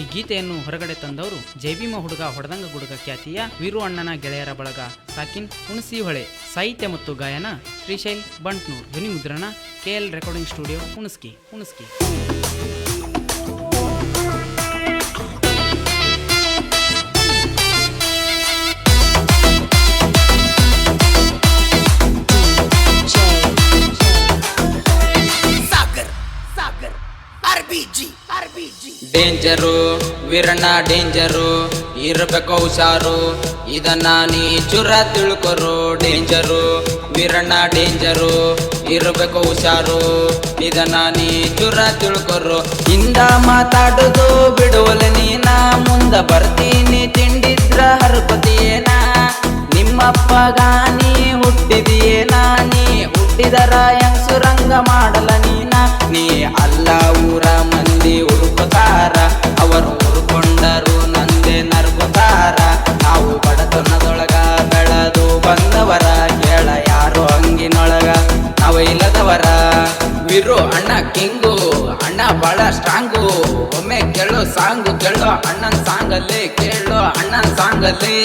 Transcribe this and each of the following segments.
ಈ ಗೀತೆಯನ್ನು ಹೊರಗಡೆ ತಂದವರು ಜೈಭೀಮ ಹುಡುಗ ಹೊಡೆದಂಗ ಗುಡುಗ ಖ್ಯಾತಿಯ ವೀರು ಅಣ್ಣನ ಗೆಳೆಯರ ಬಳಗ ಸಾಕಿನ್ ಹುಣಸಿ ಹೊಳೆ ಸಾಹಿತ್ಯ ಮತ್ತು ಗಾಯನ ಶ್ರೀಶೈಲ್ ಬಂಟ್ನೂರ್ ಧ್ವನಿ ಮುದ್ರಣ KL recording studio, Hunaski Hunaski. Danger Veeranna danger ಇರಬೇಕು ಹುಷಾರು, ಇದನ್ನ ನೀ ಚುರ ತಿಳ್ಕೊರು. ಡೇಂಜರು ವೀರಣ್ಣ ಡೇಂಜರು ಇರಬೇಕು ಹುಷಾರು, ಇದನ್ನ ನೀ ಚುರ ತಿಳ್ಕೊರು. ಹಿಂದ ಮಾತಾಡುದು ಬಿಡುವಲ್ಲ ನೀನ, ಮುಂದ ಬರ್ತೀನಿ ತಿಂಡಿದ್ರ ಹರಪತಿಯೇನ. ನಿಮ್ಮಪ್ಪಗ ನೀ ಹುಟ್ಟಿದಿಯೇನ, ನೀ ಹುಟ್ಟಿದರ ಹೆಂಗ್ಸುರಂಗ ಮಾಡಲ ಬಂದವರ ಕೇಳ ಯಾರು ಹಂಗಿನೊಳಗ? ನಾವು ಇಲ್ಲದವರ. ವಿರು ಅಣ್ಣ ಕಿಂಗು, ಅಣ್ಣ ಬಹಳ ಸ್ಟ್ರಾಂಗು. ಒಮ್ಮೆ ಕೇಳು ಸಾಂಗು, ಕೇಳು ಅಣ್ಣನ್ ಸಾಂಗಲ್ಲಿ, ಕೇಳು ಅಣ್ಣನ್ ಸಾಂಗಲ್ಲಿ.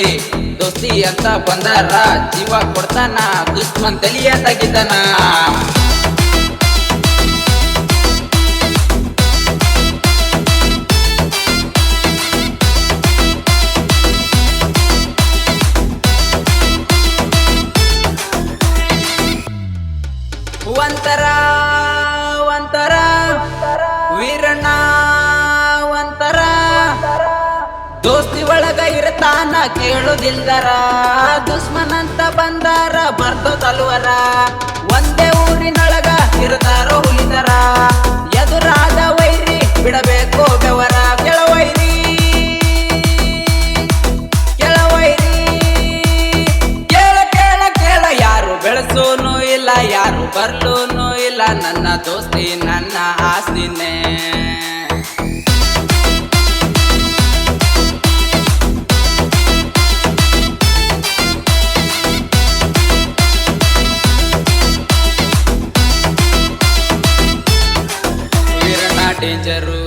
ದೋಸ್ತಿ ಅಂತ ಬಂದಾರ, ಜೀವ ಕೊಡ್ತಾನ ದುಶ್ಮನ್ ತಲಿಯ ತೆಗಿತಾನ. ಒಂತರ ಒಂತರ ವೀರಣ್ಣ ಒಂತರ ದೋಸ್ತಿ ಒಳಗ ಇರ್ತಾನ ಕೇಳುದಿಲ್ದರ. ದುಸ್ಮನಂತ ಬಂದಾರ ಬರ್ದು ತಲುವರ ಒಂದೇ ಊರಿನೊಳಗ ಇರ್ತಾರೋ ಹುಲಿದರ. ಎದುರಾದ ವೈರಿ ಬಿಡಬೇಕು ಬೆವರ. ಕೆಳವೈರಿ ಕೆಳವೈರಿ ಕೇಳ ಕೇಳ ಕೇಳ ಯಾರು ಬೆಳೆಸೋನು? ಇಲ್ಲ ಯಾರು ಬರ್ಲೂನು ಇಲ್ಲ ನನ್ನ ದೋಸ್ತಿ ನನ್ನ ಆಸ್ತಿನೇ. ಡೇಂಜರು